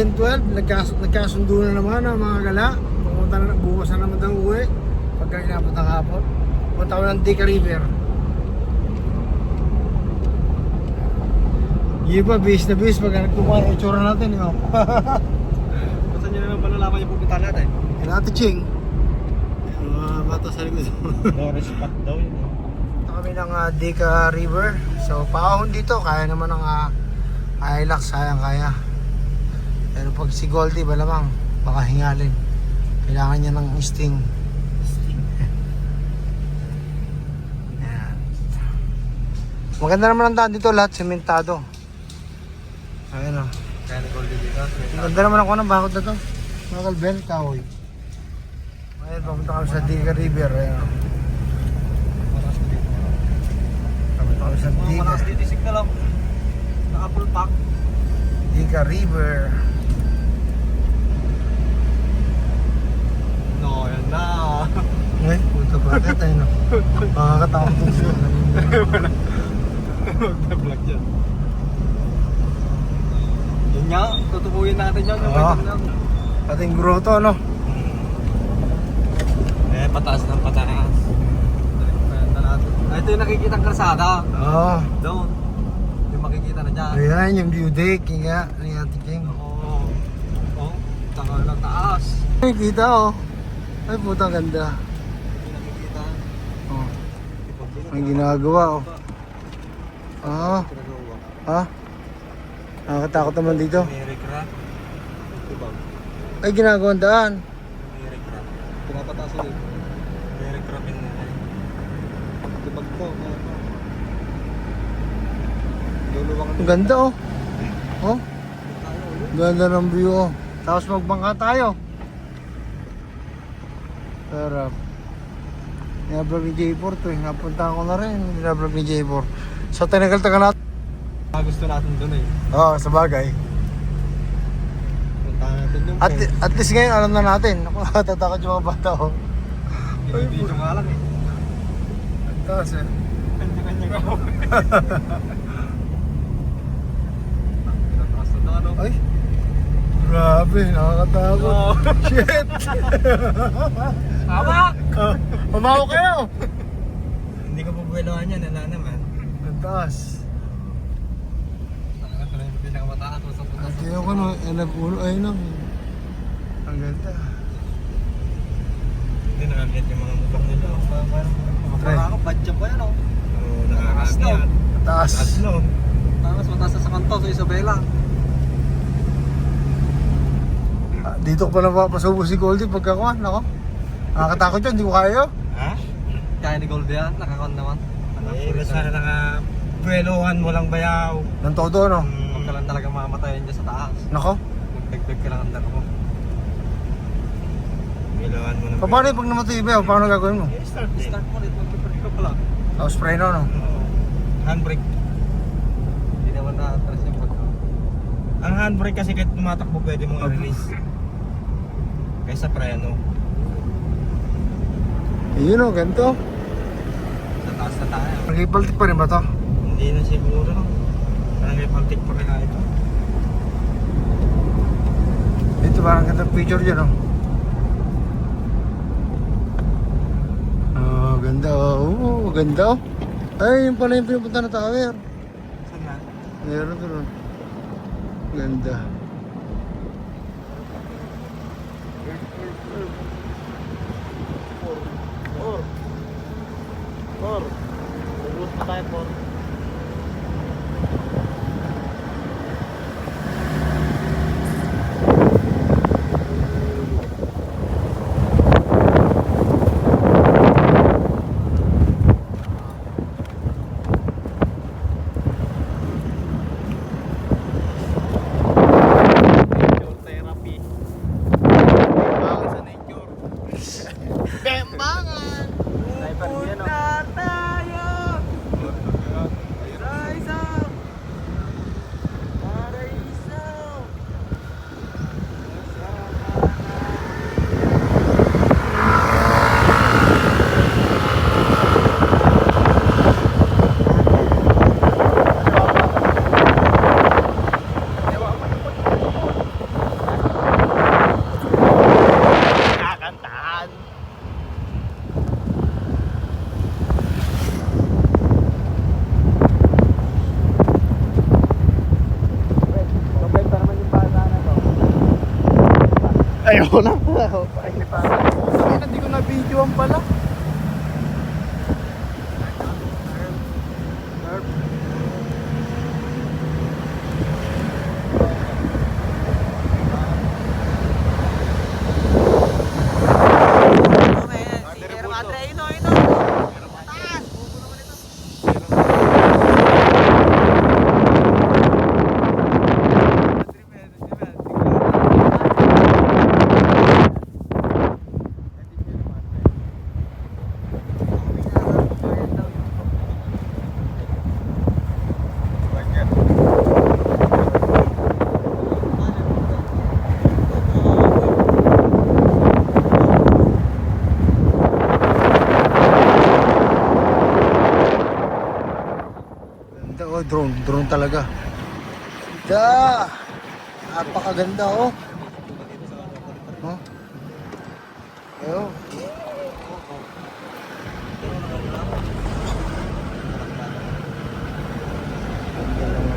10.12. Nagkas nagkasundo na naman ang mga gala. Pumunta na, bukas na naman ng uwi. Pagka inabot ng hapon. Punta ko ng Dica River. Yung iba, bis na bis. Pag nagkukuha yung itsura natin, yun. Basta nyo naman palalaman yung pupunta natin. Yan ate Ching. Ang mga bata sa likod. Doris spot daw yun. Punta kami ng uh, Dica River. So, paahon dito. Kaya naman ng uh, Hilux. Sayang kaya. Pero pag si Goldie, malamang, baka hingalin. Kailangan niya ng sting. Yan. Maganda naman ang daan dito. Lahat sementado. Ayun o. Kaya ni Goldie dito. Ang ganda naman ako ng bakod na to. Mga kalbel, kahoy. Ayun, papunta kami sa Dica River. Ayun o. Papunta kami sa Dica. malakas titisig na lang. Naka-full pack. Dica River. No, yan na. Ay, puta bakit ay no. Makakatakot yung siya. Mag-vlog dyan. Yun nga, tutubuhin natin yun. Yung Oo. pwede na. Pating grotto, no? Eh, pataas ng pataas. Ah, ito yung nakikita ang kalsada. Oo. Doon. Yung makikita na dyan. Ayan, yung view deck. Yung nga, ni Ate King. Oo. Oh, tanga lang taas. Ay, kita oh. Ay, puta ganda. Oh. Ang ginagawa, oh. Ginagawa. Ha? Nakakatakot naman dito. Diba? Ay, ginagawang daan. Americ ra. Pinapataas ulit. Americ ra pin na. Tibag Ang ganda, oh. Oh, ganda ng view, oh. Tapos magbangka tayo. Sarap. Ninablog ni J4 to eh. Napunta ko na rin. Ninablog ni J4. So, tinagal-tagal natin. Ah, gusto natin dun eh. Oo, oh, sa bagay. Punta natin yung At, at least ngayon, alam na natin. Ako, natatakot yung mga bata, oh. Video nga lang eh. Ang taas, eh. Kanya-kanya ka ano? Ay, grabe, nakakatakot. Oo. Shit! Tama! Pamaw kayo! Hindi ko pupuwelohan yan, wala naman. Ang taas. At yun ko no, alam ulo, ayun lang. Ang ganda. Hindi nakakit yung mga motor nila. Parang Pre. ako, badya pa yan oh. Oo, Taas no. Taas. no. Tapos mataas na sa kanto, sa Isabela. Ah, Dito ko pa napapasubo si Goldie pagkakuan, nako. Nakakatakot yun, hindi ko kaya. Ha? Kaya ni Goldie yan, nakakon naman. Eh, basta na naka buwelohan mo lang bayaw. Ng todo, no? Huwag ka lang talaga mamatayin dyan sa taas. Nako. Magdagdag ka lang ang dako mo. Buwelohan mo lang. Pa- Paano yung pag namatay yung bayaw? Paano gagawin mo? Eh, start eh. Start mo ulit, mag-prepare ka pala. Tapos spray no, no? Oo. Handbrake. Hindi naman na-atras yung pag Ang handbrake kasi kahit tumatakbo pwede mong i-release. Kaysa preno. Yun o, ganito. sa taas na tayo. Nagipaltik pa rin ba to? Hindi na siguro. Parang may paltik pa kaya ito. Ito parang ganda picture dyan, oh. Oh, ganda, oh. Oo, ganda, oh. Ay, yun pala yung pinupunta na tower. Saan nga? Meron doon. Ganda. Or. pa tayo 40. Ayoko na. Ay, hindi ko na videoan pala. Ganda oh, drone, talaga. Ganda! Napakaganda. Oh. Ayun.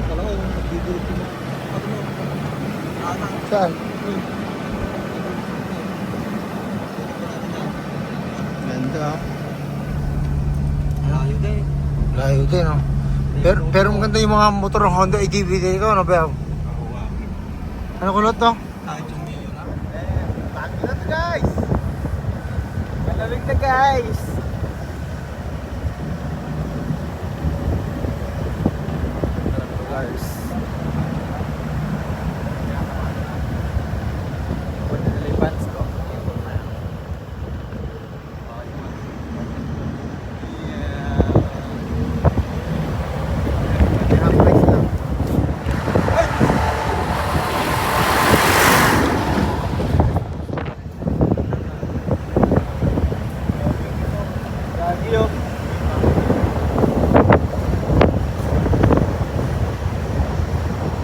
Kala ko, nagdidulog ko. Ano mo? Saan? Ganda oh. Layo din. Layo din oh. Pero, pero maganda yung mga motor ng Honda din ikaw, ano ba? Ano kulot to? Bago na to guys! Malamig na guys! Guys.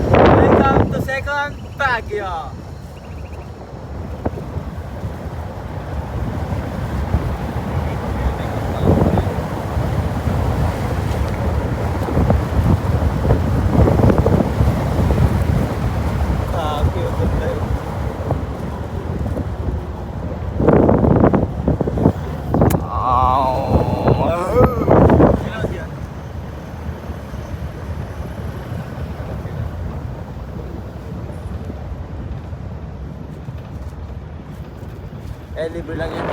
Welcome to second Baguio. Eh, libre lang yan.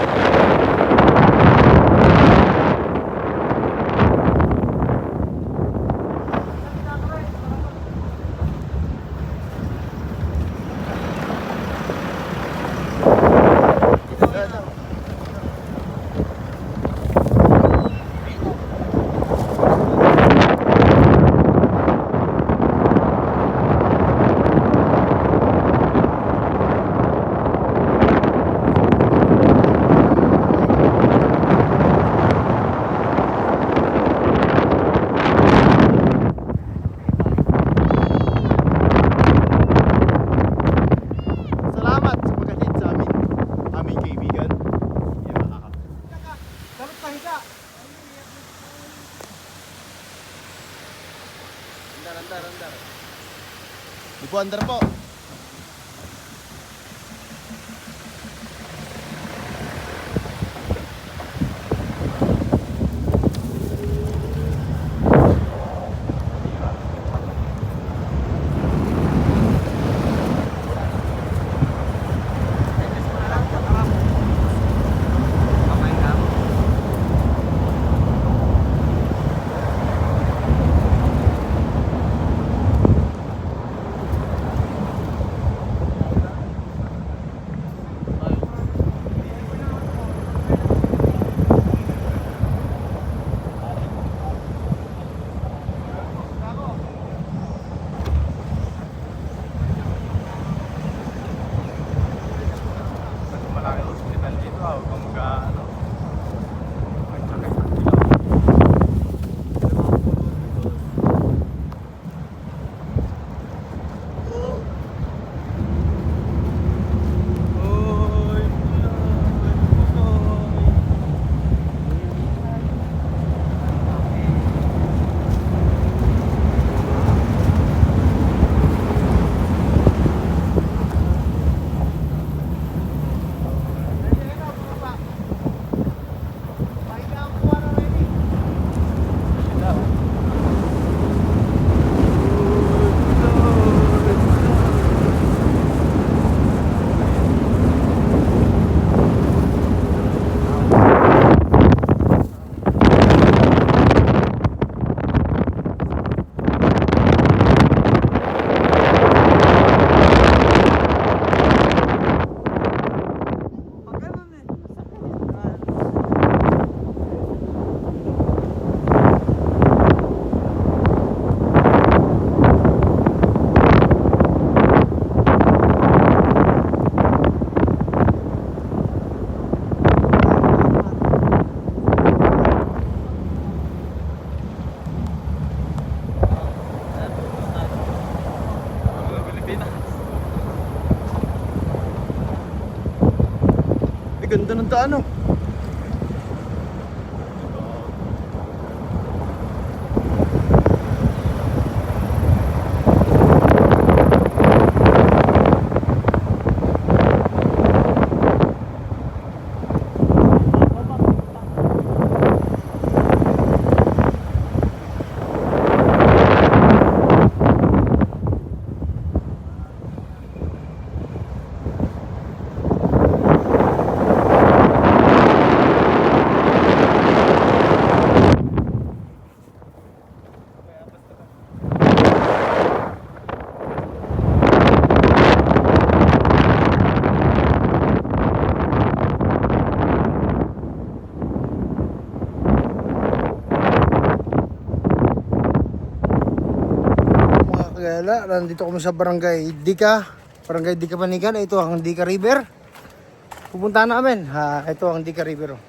Grabe, ganda kagala, nandito kami sa barangay Dika. Barangay Dika Panigan. Ito ang Dika River. Pupunta namin. Ha, ito ang Dika River. oh.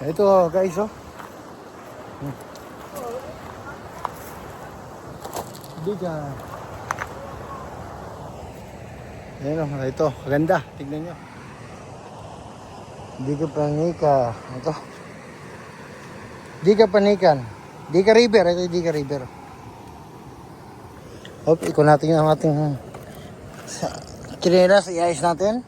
Ito guys oh. Dika. Ayan oh, ito. Ganda. Tignan nyo. Dika Panika. Ito. Dika Panikan. Dika River. Ito yung Dika River. Hop, ikon natin yung ating chinelas. I-ayos natin.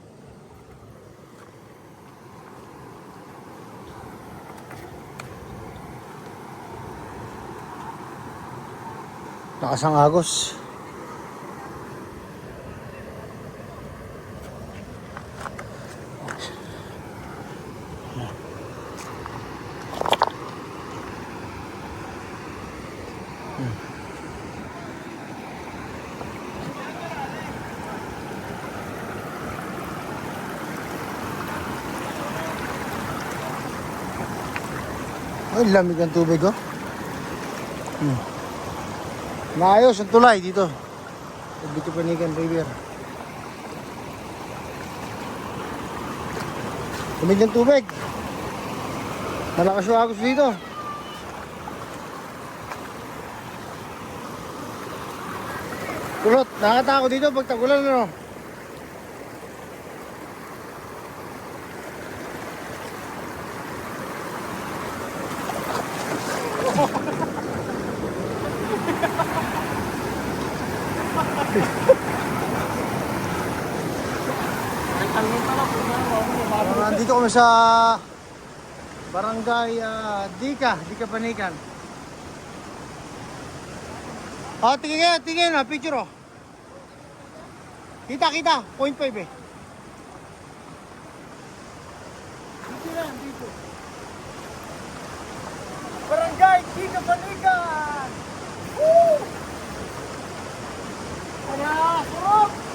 Lakas ang agos. Ay, lamig ang tubig oh. Hmm. Maayos ang tulay dito. Sa Dito Panigan River. Lamig ng tubig. Malakas yung agos dito. Kulot, nakatako dito pag tagulan ano. Uh, kami sa Barangay ah, Dika, Dika Panikan. Oh, tingin nga, tingin na, picture oh. Kita, kita, 0.5 eh. Dito na, dito. Barangay Dika Panikan! Woo! Kaya, sarap!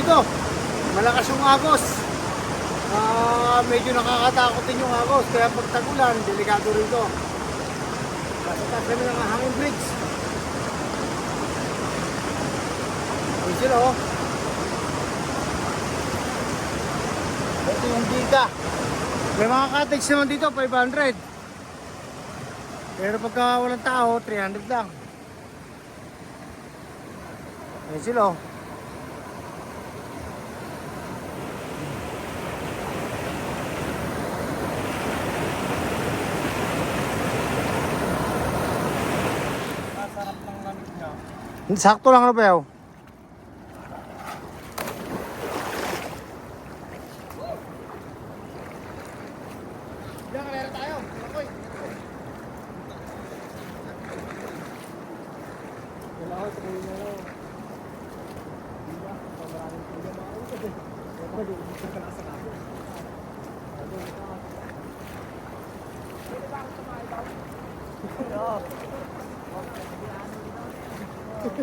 Dito. Malakas yung agos. Ah, medyo nakakatakot din yung agos. Kaya pag tagulan, delikado rito. Kasi taas kami ng hangin bridge. Ayun sila oh. Ito yung giga. May mga cottage naman dito, 500. Pero pagka walang tao, 300 lang. Ayun sila oh. Masarap ng lamig niya. Sakto lang na ba Diyan, kalera Kailangan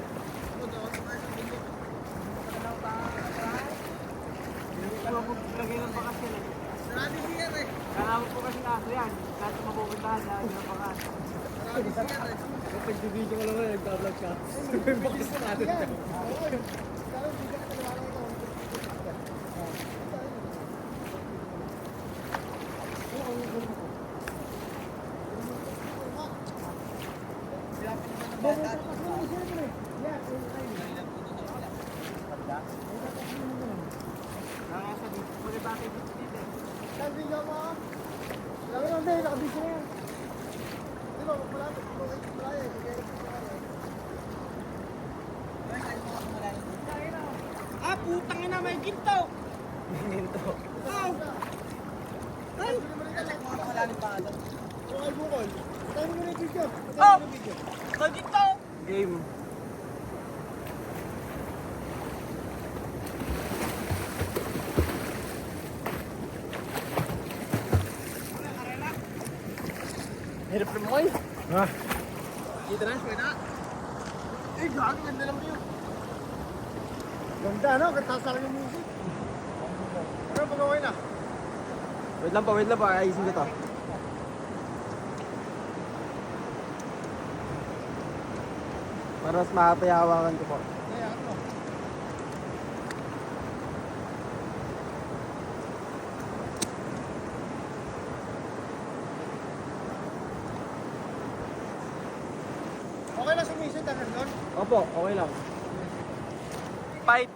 po kasi kaso yan. Kahit mapupuntahan na yung bakasyon. Kapag video ko lang nagbablog ka. Bakit sa natin ka? Sabi ka mo. Sabi mo, hindi, nakabisi na yan. Di ba, malapit mo kay Brian. Ah, putang ina, may ginto! Ginto. Oh! Ay! Malalim pa ito. Bukol, bukol. Tayo mo na yung video. Oh! Tayo mo na video. May ginto! Game. Hirap rin mo kayo. Ha? Dito na, pwede na. Eh, gago, ganda naman yun. Ganda, no? Katasa lang yung music. Ano, pag-away na? Wait lang pa, wait lang pa. Ayusin ko to. Para mas mapapayawakan ko po. Kaya, ano? Okay lang sumisid hanggang doon? Opo, okay lang. Pipe.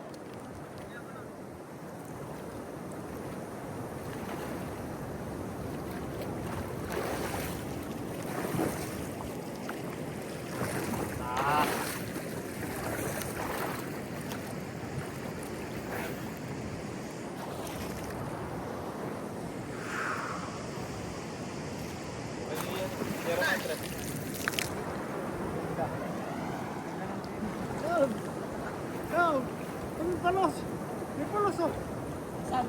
Oh! Oh! May palos! May palos oh! Saan?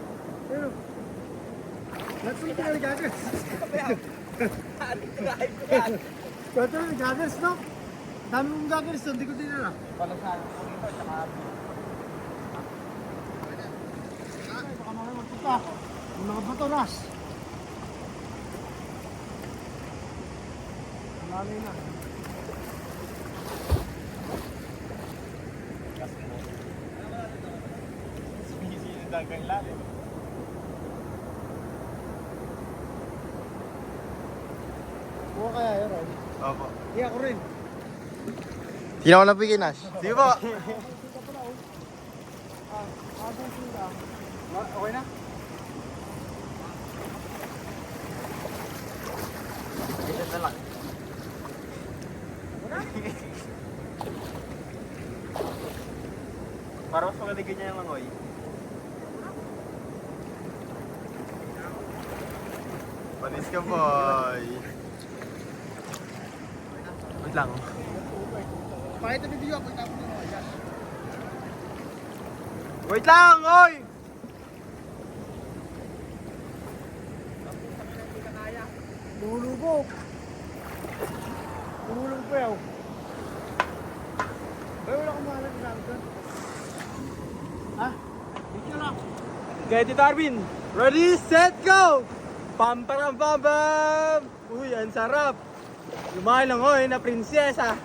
Pero... Lahat sila pinaligagas. Sila nagagas, no? Dami mong gagas doon, di ko din alam. Pala sa mamaya magpunta. Yung mga bato, Ras. Malay na. Dagang lalim. Buka kaya yun, Ron? Opo. Hindi ako rin. Hindi ako nabigyan, Ash. Sige po. Ah. Okay na? Ito na lang. Para mas maganda ganyan yung langoy. Panis ka, boy. Wait lang. Pakita video ako, tapos mo. Wait lang, oy! Lumulubog. Lumulong pa yaw. Ay, wala akong ginamit doon. Ha? Video lang. Okay, Tito Arvin. Ready, set, go! Pam, param, pam, pam! Uy, ang sarap. Lumalangoy na prinsesa.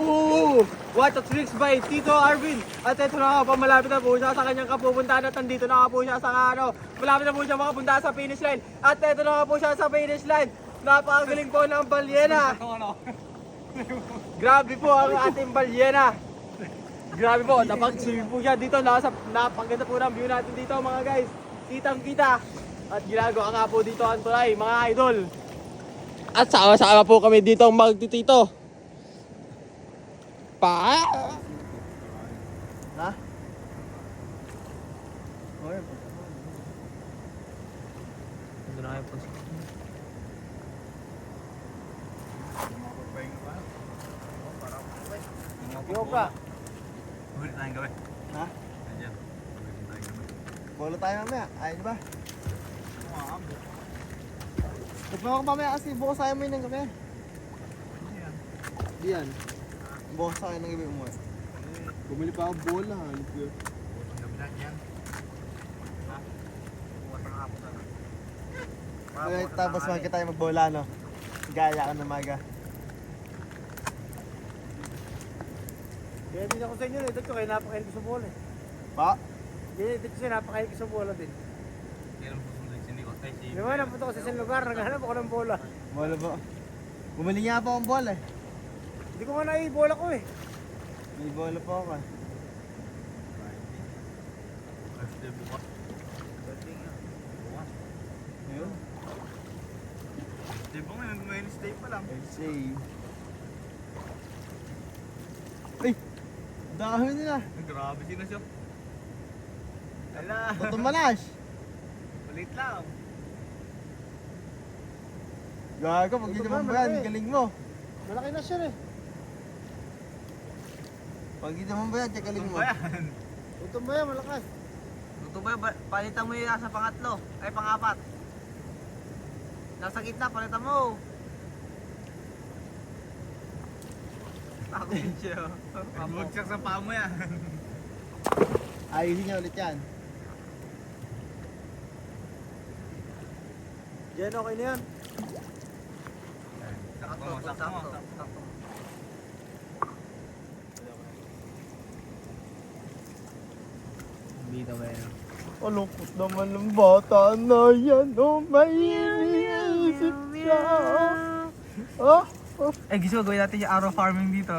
Ooh! What a tricks by Tito Arvin. At ito na nga po, malapit na po siya sa kanyang kapupuntahan at nandito na nga po siya sa ano, malapit na po siya makapunta sa finish line. At ito na nga po siya sa finish line. Napakagaling po ng balyena. Grabe po ang ating balyena. Grabe po, napag-swimming po siya dito. Nasa, napaganda po ng view natin dito mga guys. Kitang kita. At ginagawa nga po dito ang tulay, mga idol. At sama-sama po kami dito magtitito. Pa! Ha? Po. Ito na kayo po. Yo pa. Huli tayong gawin. Ha? Ayan. Huli tayong gawin. Bolo tayo mamaya. Ay, di ba? Ba't mo ako mamaya kasi bukas tayo mo yun ng gabi. Di yan. Bukas tayo ng gabi umuwi. Bumili pa ako bola. Ano. Ha? Bukas ang hapon na. Okay, tapos magka tayo magbola, no? Gaya ka na maga. Kaya din ako sa inyo, ito ko kayo napakain ko sa bola eh. Pa? Kaya ito ko napakain ko sa bola din. Kailan mo susunod si Nico? Ay, si... Di ba napunta ko sa isang lugar, naghanap ako ng bola. Bola ba? Bumili nga pa akong bola eh. Hindi ko nga naibola ko eh. May bola pa ako eh. Nga. Ayun. Di ba ngayon, Wednesday pa lang. See. Ay! Dahon nila. Grabe sila siya. Ala. Tutumalash. Ulit lang. Gago, pag hindi yan, malaki. galing mo. Malaki na siya eh. Pag hindi yan, tsaka galing mo. yan? Ito ba yan, malakas? Luto ba? Ba- Palitan mo yung nasa pangatlo. Ay, pangapat. Nasa gitna, palitan mo. Ako siya. Bugsak sa paa mo yan. Ayusin niya ulit yan. Diyan okay na yan. Sakto, Sakto, sakto. Dito ba yan? Alungkot naman ng bata na yan. Oh, may iniisip siya. Oh, oh. Eh, gusto ko gawin natin yung arrow farming dito.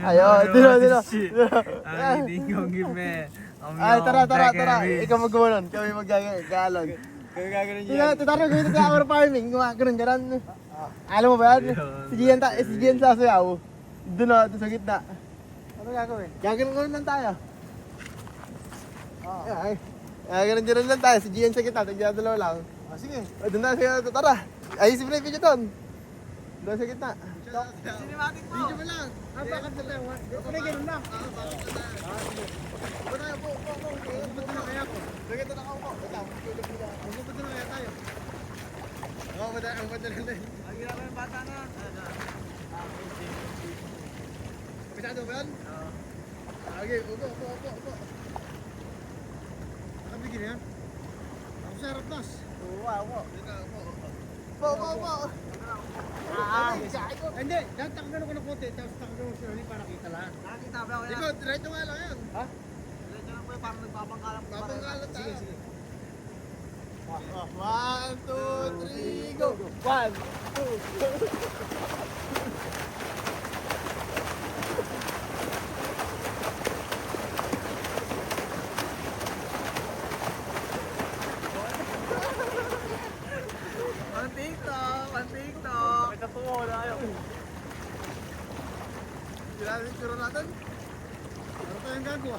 Ayaw, dito, dito. Ay, hindi ko gime. Ay, tara, tara, tara. Ikaw magawa nun. Kami magagalan. Kaya gagawin Sige, tara, gawin natin our farming. Gumaganon ka lang. Alam mo ba yan? Si Gian, ta si Gian sa sayaw. Doon na, doon sa gitna. Ano gagawin? Gaganon gawin lang tayo. Ay, gaganon din lang tayo. Si Gian sa gitna, tagyan dalawa lang. Ah, sige. O, doon na siya, tara. Mo na yung video doon. Doon sa gitna. Cinematic mo. Video mo lang. Ah, bakit na tayo? Ano ganun lang? Punta tayo po, po, po. Punta na kaya po. Sa gitna na ako po. Wait lang. Punta na kaya tayo. Oo, punta ang punta na Ang ginagawa yung bata na. Masyado ba yan? Oo. Okay, upo, upo, upo, upo. Nakabigil yan? Ako. Oo, upo. Dito, upo, upo. Ah, Hindi, dahil takagano ko ng konti, tapos takagano para kita lahat. nakakita ba ako Ikaw, diretso nga lang yan. Ha? Diretso lang po yung parang nagpapangkalang po. Papangkalan tayo. Sige, sige. One, two, three, go! One, TikTok, ang TikTok. May tatuwa na kayo. Kailangan yung tsura natin. Ano tayong gagawa?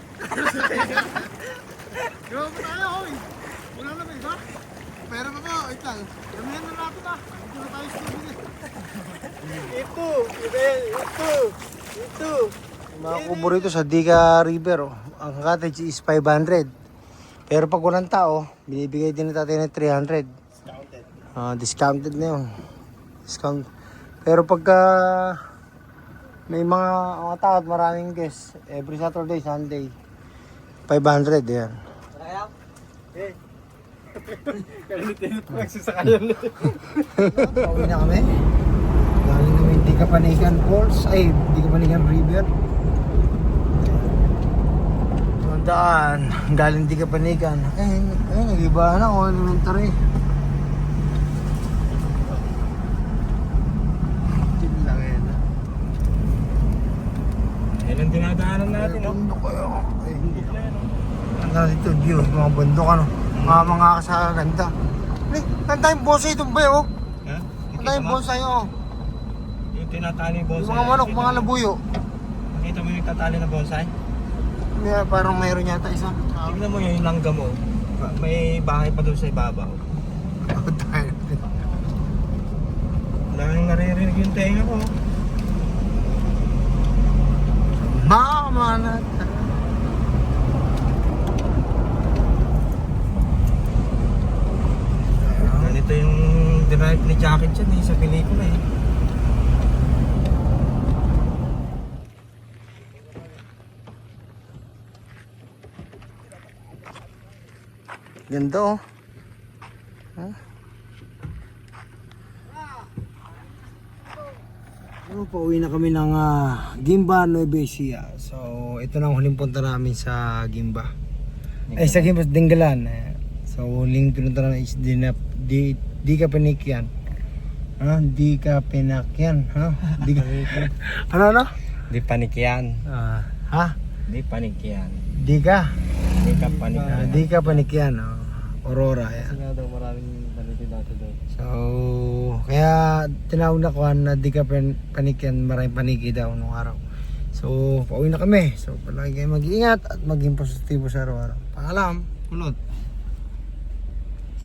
Gawa pa tayo, hoy! Wala na ba iba? Po, wait lang. Damihan na natin ah! Hindi na tayo sumili. Ito, ito, ito. Mga kubo rito sa Diga River, oh. ang cottage is 500. Pero pag walang tao, binibigay din tatay ng 300. Discounted. discounted na yun. Discount. Pero pagka may mga, mga tao at maraming guests, every Saturday, Sunday, 500 yan. Kaya? Kainit-init po nagsasakayan na. Pauwi na kami. Galing kami di Kapanigan Falls. Ay, di Kapanigan River. Ang daan. Galing di Kapanigan. Eh, eh nag-iba na ako. Elementary. Lang yan. Ang dinadaanan natin, Ay, no? bundok kayo. Ay, ang dito, view. Mga bundok ano. Mga mga kasaganda. Eh, ang tayong bonsai itong ba oh. Ha? Ang tayong bonsai oh. Yung tinatali yung Yung bonsai. mga manok, mga labuyo. Nakita mo yung nagtatali na bonsai? May, parang mayroon yata isa. Tignan mo yung langgam mo. May bahay pa doon sa ibabaw. Oh, tayo. Wala nang naririnig yung tenga ko. Mama na Ganito yung drive ni Jackie Chan eh, sa pelikula eh. Ganda oh. Huh? Ano, pauwi na kami ng ah, Gimba, Nueva Ecija. So, ito na ang huling punta namin sa Gimba. Ay, sa Gimba, Dinggalan. Eh, So, huling pinunta namin is di, na, di, di ka pinikyan. Ha? Di ka pinakyan. Ha? Di ka... ano, ano? Di panik yan. Ah, ha? Di panik yan. Di ka? Di ka panik Ah, di ka panikyan. Oh. Aurora, yan. Nga daw maraming paniti dati doon. So, kaya tinawag na ko na di ka pan panikyan, maraming paniki daw nung araw. So, pauwi na kami. So, palagi kayo mag-iingat at maging positibo sa araw-araw. Paalam, kulot.